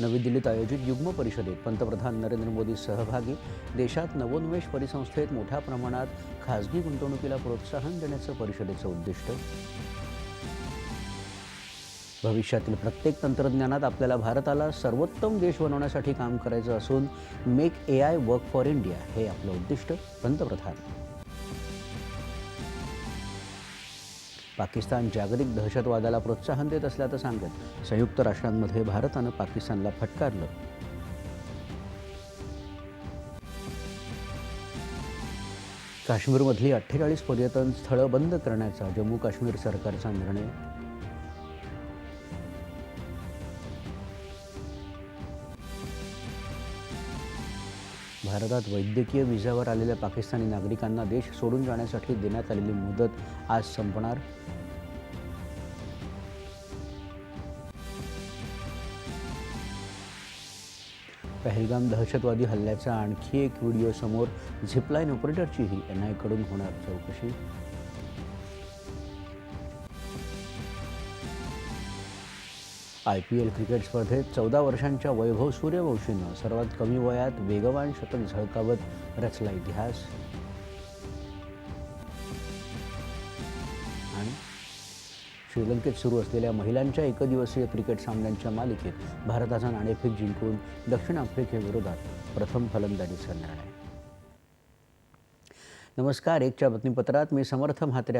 नवी दिल्लीत आयोजित युग्म परिषदेत पंतप्रधान नरेंद्र मोदी सहभागी देशात नवोन्मेष परिसंस्थेत मोठ्या प्रमाणात खासगी गुंतवणुकीला प्रोत्साहन देण्याचं परिषदेचं उद्दिष्ट. भविष्यातील प्रत्येक तंत्रज्ञानात आपल्याला भारताला सर्वोत्तम देश बनवण्यासाठी काम करायचं असून make A I work for India हे आपलं उद्दिष्ट पंतप्रधान. पाकिस्तान जागतिक दहशतवादाला प्रोत्साहन देत असल्याचं सांगत संयुक्त राष्ट्रांमध्ये भारतानं पाकिस्तानला फटकारलं. काश्मीरमधली अठ्ठेचाळीस पर्यटन स्थळं बंद करण्याचा जम्मू काश्मीर सरकारचा निर्णय भारतात वैद्यकीय विजावर आलेल्या पाकिस्तानी नागरिकांना देश सोडून जाण्यासाठी देण्यात आलेली मुदत आज संपणार. पहलगाम दहशतवादी हल्ल्याचा आणखी एक व्हिडिओ समोर झिपलाईन ऑपरेटरचीही एन आयकडून होणार चौकशी. आय पी एल क्रिकेट स्पर्धेत चौदा वर्षांच्या वैभव सूर्यवंशीनं सर्वात कमी वयात वेगवान शतक झळकावत रचला इतिहास. आणि श्रीलंकेत सुरू असलेल्या महिलांच्या एकदिवसीय क्रिकेट सामन्यांच्या मालिकेत भारताचा नाणेफेक जिंकून दक्षिण आफ्रिकेविरोधात प्रथम फलंदाजीचा निर्णय नमस्कार एकच्या बातमीपत्रात मी समर्थ म्हात्रे